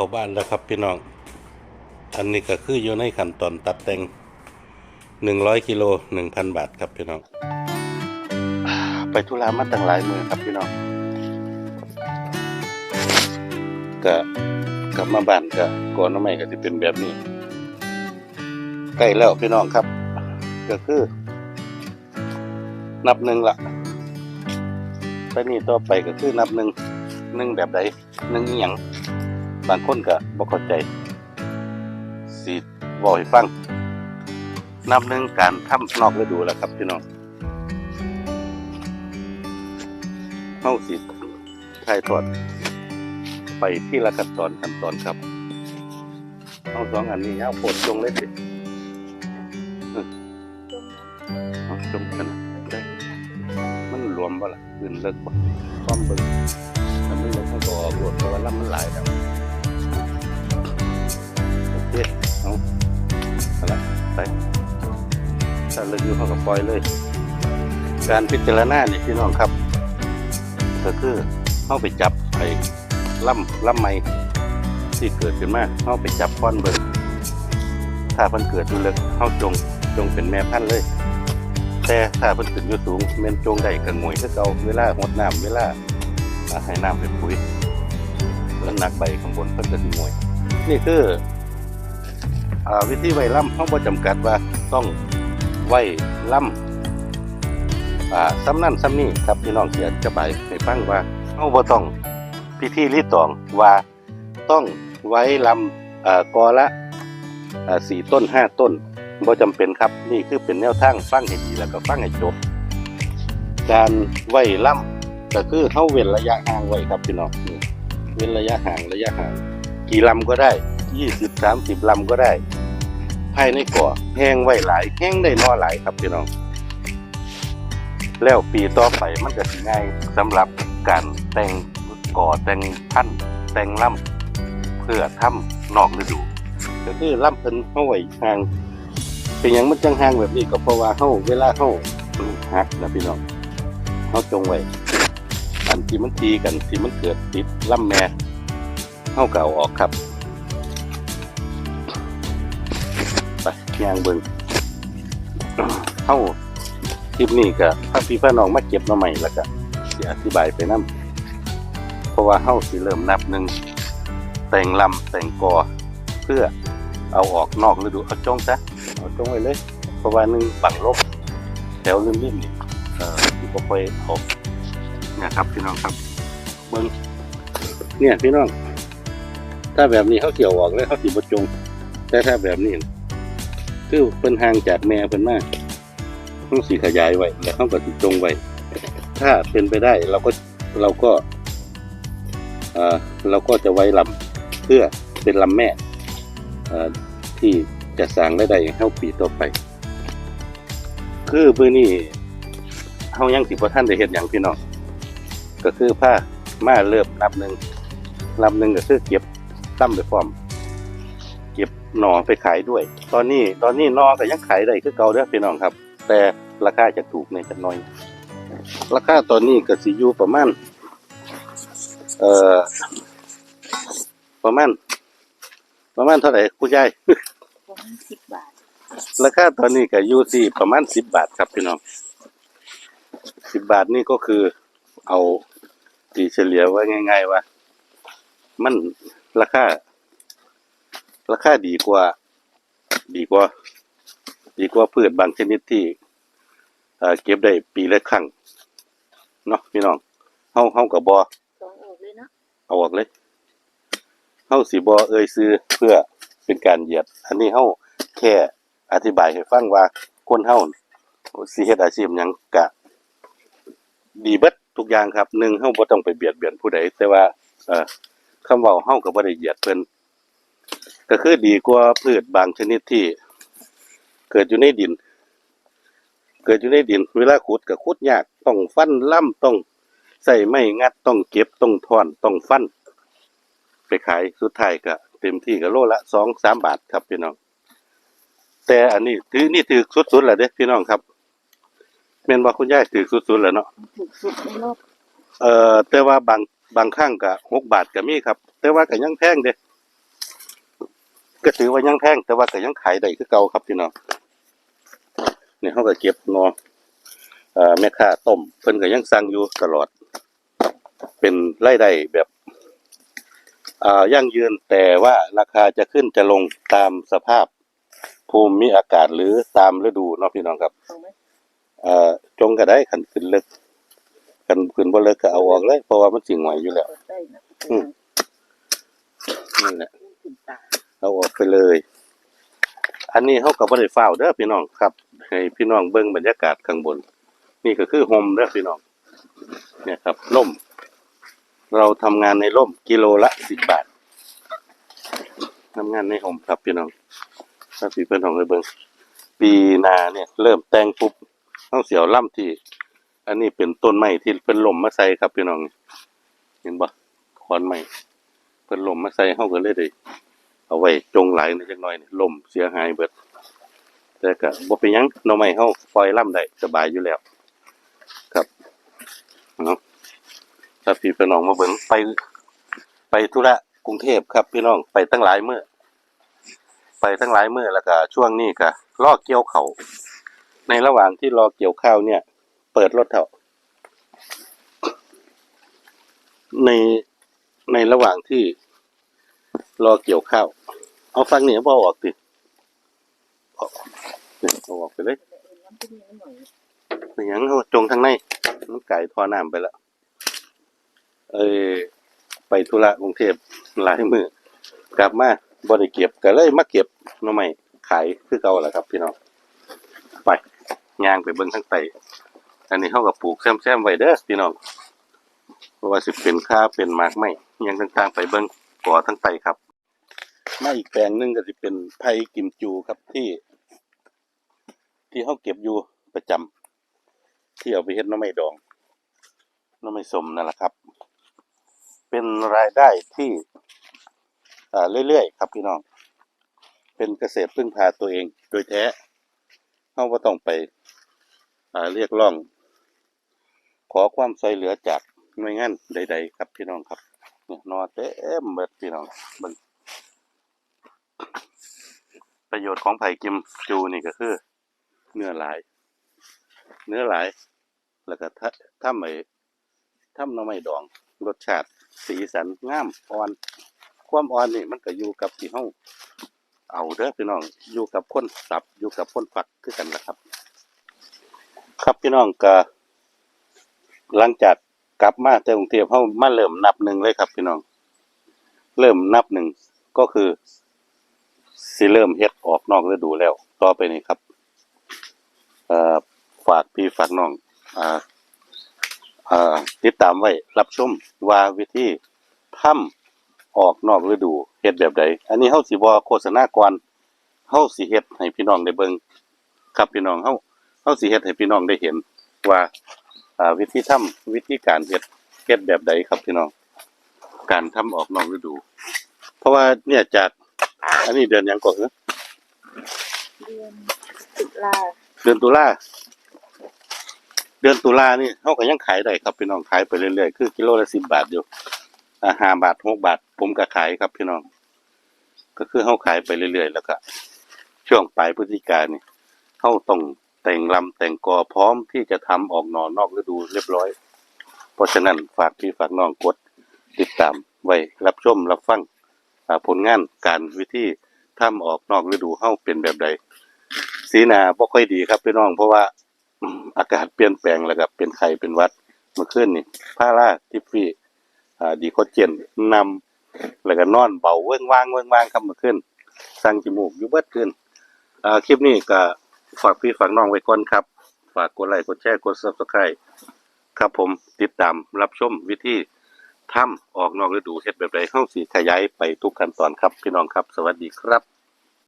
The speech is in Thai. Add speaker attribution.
Speaker 1: เข้าบ้านแล้วครับพี่น้อง อันนี้ก็คืออยู่ในขั้นตอนตัดแต่งหนึ่งร้อยกิโลหนึ่งพันบาทครับพี่น้อง ไปธุระมาตั้งหลายมือครับพี่น้องก็กลับมาบ้านก็ก่อนน้ำไม่ก็จะเป็นแบบนี้ ใกล้แล้วพี่น้องครับ ก็คือ นับหนึ่งละไปนี่ต่อไปก็คือนับหนึ่งหนึ่งแบบใดหนึ่งอหย่าง บางคนก็บ่เข้าใจสิบอกให้ฟังนับหนึ่งการทำนอกฤดูแล้วครับพี่น้องเฮาสิถ่ายทอด ไปที่ละขั้นตอนขั้นตอนครับเอาสองอันนี้เอาโพดจงเลยดิอืมเอาจงกันได้มันรวมบ่ล่ะขึ้นเลิกบ่ความเบิ่งถ้ามันเลิกมันก็ออกรวดเพราะว่าลำมันหลายแล้ว ไปถ้าเลิกอยู่เขาก็ปล่อยเลย การพิจารณาเนี่ยพี่น้องครับก็คือเข้าไปจับไอ้ล่ำล่ำไม้ที่เกิดขึ้นมาเข้าไปจับก้อนเบิ่งถ้ามันเกิดอยู่เลิกเข้าจงจงเป็นแม่พันเลย แต่ถ้าพิ่นขึ้นอยู่สูงแม่นจงได้ก็งวยคือเก่าเวลาหดน้ำเวลาให้น้ำเป็นปุ๋ยแล้วหนักใบข้างบนเพิ่นก็สิงวยนี่คือ วิธีไว้ล่ำเฮาบ่จำกัดว่าต้องไว้ล่ำซ้ำนั่นซ้ำนี่ครับพี่น้องเสิอธิบาให้ฟังว่าเฮาบ่ต้องพิธีรีตองว่าต้องไว้ลำอ่ากอละสี่ต้นห้าต้นบ่จำเป็นครับนี่คือเป็นแนวทางฟังให้ดีแล้วก็ฟังให้จบ การไว้ล่ำก็คือเข้าเว้นระยะห่างไว้ครับพี่น้องเว้นระยะห่างระยะห่างกี่ลำก็ได้ ยี่สิบสามสิบลำก็ได้ ภายในก่อแห้งไว้หลายแห้งได้น้อหลายครับพี่น้อง แล้วปีต่อไปมันก็ง่ายสำหรับการแต่งก่อแต่งพันธุ์แต่งล่ำเพื่อทำนอกฤดูก็คือล่ำเพิ่นเข้าไว้ห่างเป็นหยังมันจังห่างแบบนี้ก็เพราะว่าเฮาเวลาเฮาหักนะพี่น้องเฮาจงไว้อันที่มันตีกันที่มันเกิดติดลำแม่เฮาเก็เอาออกครับ ยางเบิ่งเฮาคลิปนี้ก็พาพี่พี่น้องมาเก็บมาใหม่แล้วก็สิอธิบายไปนํเพราะว่าเฮาสิเริ่มนับหนึ่งแต่งลำแต่งกอเพื่อเอาออกนอกฤดูเอาจงซะเอาตรงไว้เลย เพราะว่าหนึ่งบังลบแถวริมริมนี่เอ่อที่บ่ค่อยเอาเนี่ยครับพี่น้องครับเบิ่งเนี่ยพี่น้อง ถ้าแบบนี้เขาเกี่ยวออกเลยเขาสิบ่จงแต่ถ้าแบบนี้ คือเป็นห่างจากแม่เพิ่นมากต้องสีขยายไว้ แล้วเขาก็สิจงไว้ ถ้าเป็นไปได้เราก็เราก็เราก็จะไว้ลำเพื่อเป็นลำแม่ที่จะสร้างรายได้ให้าปีต่อไป คือเมื้อนี้เฮายังสิบ่ทันได้เฮ็ดหยังพี่น้องก็คือผ้ามาเริ่มนับหนึ่งนับหนึ่งก็คือเก็บตั้มไปพร้อม หน่อไปขายด้วย ตอนนี้ตอนนี้หน่อก็ยังขายได้คือเก่าเด้อพี่น้องครับ แต่ราคาจะถูกในจักหน่อย ราคาตอนนี้ก็สิอยู่ประมาณเอ่อประมาณประมาณเท่าไหร่คุณยาย
Speaker 2: ประมาณสิบบาท
Speaker 1: ราคาตอนนี้ก็อยู่ที่ประมาณสิบบาทครับพี่น้องสิบบาทนี่ก็คือเอาตีเฉลี่ยไว้ง่าย ๆ ว่า มันราคา ราคาดีกว่า ดีกว่า ดีกว่าพืชบางชนิดที่เอ่อเก็บได้ปีละครั้งเนาะพี่น้องเฮาเฮากับบอ
Speaker 2: สองออกเลยเนาะ
Speaker 1: เอาออกเลยเฮาสิบอเอ่ยซื้อเพื่อเป็นการเหยียด อันนี้เฮาแค่อธิบายให้ฟังว่าคนเฮาสิเฮ็ดอาชีพหยังกะ ดีเบิดทุกอย่างครับหนึ่งเฮาบ่ต้องไปเบียดเบียนผู้ใดแต่ว่า เอ่อคำเว้าเฮาก็บ่ได้เหยียดเพิ่น ก็คือดีกว่าพืชบางชนิดที่ เกิดอยู่ในดิน เกิดอยู่ในดิน เวลาขุดก็ขุดยากต้องฟันล่ำต้องใส่ไม้งัดต้องเก็บต้องถอนต้องฟัน ไปขายสุดท้ายก็เต็มที่ก็โลละสองสามบาทครับพี่น้อง แต่อันนี้ถือนี่ถือสุดๆแหละเด้พี่น้องครับแม่นว่าคุณยายถือสุดๆแหละเนาะ
Speaker 2: ถูกสุดในโลก
Speaker 1: เอ่อแต่ว่าบางบางครั้งก็หกบาทก็มีครับ แต่ว่าก็ยังแพงเด้ ก็ถือว่ายังแพงแต่ว่าก็ยังขายได้คือเก่าครับพี่น้องนี่เขาก็เก็บงอเอ่อแม่ค้าต้มเพิ่นก็ยังสั่งอยู่ตลอด เป็นรายได้แบบอ่ายั่งยืนแต่ว่าราคาจะขึ้นจะลงตามสภาพภูมิอากาศหรือตามฤดูเนาะพี่น้องครับ
Speaker 2: เอาไหม
Speaker 1: เอ่อจงก็ได้ขันขึ้นเลิกขันขึ้นบ่เลิกก็เอาออกเลย เพราะว่ามันสิงไหวอยู่แล้ว
Speaker 2: เปิดได้นะ
Speaker 1: อืมนั่นแหละ
Speaker 2: ขึ้นตา
Speaker 1: เอาออกไปเลย อันนี้เขาก็บ่ได้เฝ้าวเด้อพี่น้องครับ ให้พี่น้องเบิ่งบรรยากาศข้างบน นี่ก็คือโฮมเด้อพี่น้อง เนี่ยครับร่ม เราทำงานในร่มกิโลละสิบบาททำงานในโฮมครับพี่น้องถ้าพี่เพิ่นของเลยเบิ่งปีนาเนี่ย เริ่มแต่งปุ๊บต้องเสียวล่ำที่ อันนี้เป็นต้นไม้ที่เป็นลมมาใส่ครับพี่น้อง เห็นบ่ขอนไม้เป็นลมมาใส่เฮาก็เลยได้ เอาไว้จงไหลในจักหน่อยนี่ลมเสียหายเบิด แต่ก็บ่เป็นหยังหน่อไม้เฮาปล่อยล่ำได้สบายอยู่แล้ว ครับเนาะถ้าพี่พี่น้องมาเบิ่งไป ไปธุระกรุงเทพครับ พี่น้องไปตั้งหลายมื้อไปตั้งหลายมื้อแล้วก็ช่วงนี้ก็รอเกี่ยวเขาในระหว่างที่รอเกี่ยวข้าวเนี่ย เปิดรถเถอะในในระหว่างที่ รอเกี่ยวข้าว เอาฟังนี่เอาออกติเอาเอาออกไปเลย
Speaker 2: เอ็นน้ำที่นี่หน่อย
Speaker 1: เป็นยังเขาจงทางในมันไก่ทอน้ำไปแล้ว เอ้ยไปธุระกรุงเทพหลายมือกลับมาบริเก็บก็เลยมาเก็บน่อไม้ขายคือเก่าแหละครับ พี่น้องไปย่างไปเบิ่งทั้งไตอันนี้เขากับปลูกแซมๆไว้เด้อพี่น้องเพราะว่าสิเป็นข้าเป็นมากไม้อิหยังต่างๆไปเบิ่งก่อทั้งไตครับ มาอีกแปลงหนึ่งก็สิเป็นไผ่กิมจูครับที่ ที่เขาเก็บอยู่ประจำที่เอาไปเฮ็ดน้ำไม้ดองน้ำไม้สมนั่นแหละครับ เป็นรายได้ที่อ่าเรื่อยๆครับพี่น้อง เป็นเกษตรพึ่งพาตัวเองโดยแท้เขาก็ต้องไปอ่าเรียกร้อง ขอความช่วยเหลือจากหน่วยงานใด ๆ ครับพี่น้องครับเนี่ยนอเต็มเบิดพี่น้องเบิ่ง ประโยชน์ของไผ่กิมจูนี่ก็คือ เนื้อหลาย เนื้อหลาย แล้วก็ถ้าถ้าไม่ถ้าน่อไม้ดอง รสชาติ สีสันงามอ่อน ความอ่อนนี่มันก็อยู่กับที่เฮาเอาเด้อพี่น้องอยู่กับคนสับอยู่กับคนฝักคือกันล่ะครับ ครับพี่น้องก็หลังจากกลับมาแต่กรุงเทพเฮามาเริ่มนับหนึ่งเลยครับ พี่น้อง เริ่มนับหนึ่งก็คือ สิเริ่มเฮ็ดออกนอกฤดูแล้ว ต่อไปนี้ครับฝากพี่ฝากน้องออติดตามไว้รับชมว่าวิธีทำออกนอกฤดูเฮ็ดแบบใด อันนี้เฮาสิบ่โฆษณาก่อนเฮาสิเฮ็ดให้พี่น้องได้เบิ่งครับพี่น้องเฮาเฮาสิเฮ็ดให้พี่น้องได้เห็นว่าอ่าวิธีทำวิธีการเฮ็ดเฮ็ดแบบใดครับพี่น้อง การทำออกนอกฤดู เพราะว่าเนี่ยจาก อันนี้เดือนหยังก่อนเหรอ
Speaker 2: เดือนตุลา
Speaker 1: เดือนตุลาเดือนตุลานี่เขาก็ยังขายได้ครับพี่น้องขายไปเรื่อยๆคือกิโลละสิบบาทอยู่อ่าห้าบาทหกบาท ผมก็ขายครับพี่น้อง ก็คือเขาขายไปเรื่อยๆแล้วก็ช่วงปลายพฤศจิกายนนี่เขาต้องแต่งลำแต่งกอพร้อมที่จะทำออกหนอนอกฤดูเรียบร้อย เพราะฉะนั้นฝากพี่ฝากน้องกดติดตามไว้รับชมรับฟังอ่า ผลงานการวิธีทำออกนอกฤดูเฮาเป็นแบบใด สีน้าบ่ค่อยดีครับพี่น้องเพราะว่าอากาศเปลี่ยนแปลงแล้วก็เป็นไข้เป็นวัดเมื่อคืนนี่พาราทิฟฟี่ดีโคเจนนำแล้วก็นอนเบาเวิ้งว่างเวิ้งว่างครับเมื่อคืนสั่งจมูกยู่เบิดคืนคลิปนี้ก็ฝากพี่ฝากน้องไว้ก่อนครับ ฝากกดไลค์กดแชร์กด Subscribe ครับผมติดตามรับชมวิธี ทำออกนอกฤดูเฮ็ดแบบใดเฮาสิขยายไปทุกขั้นตอนครับ พี่น้องครับ สวัสดีครับ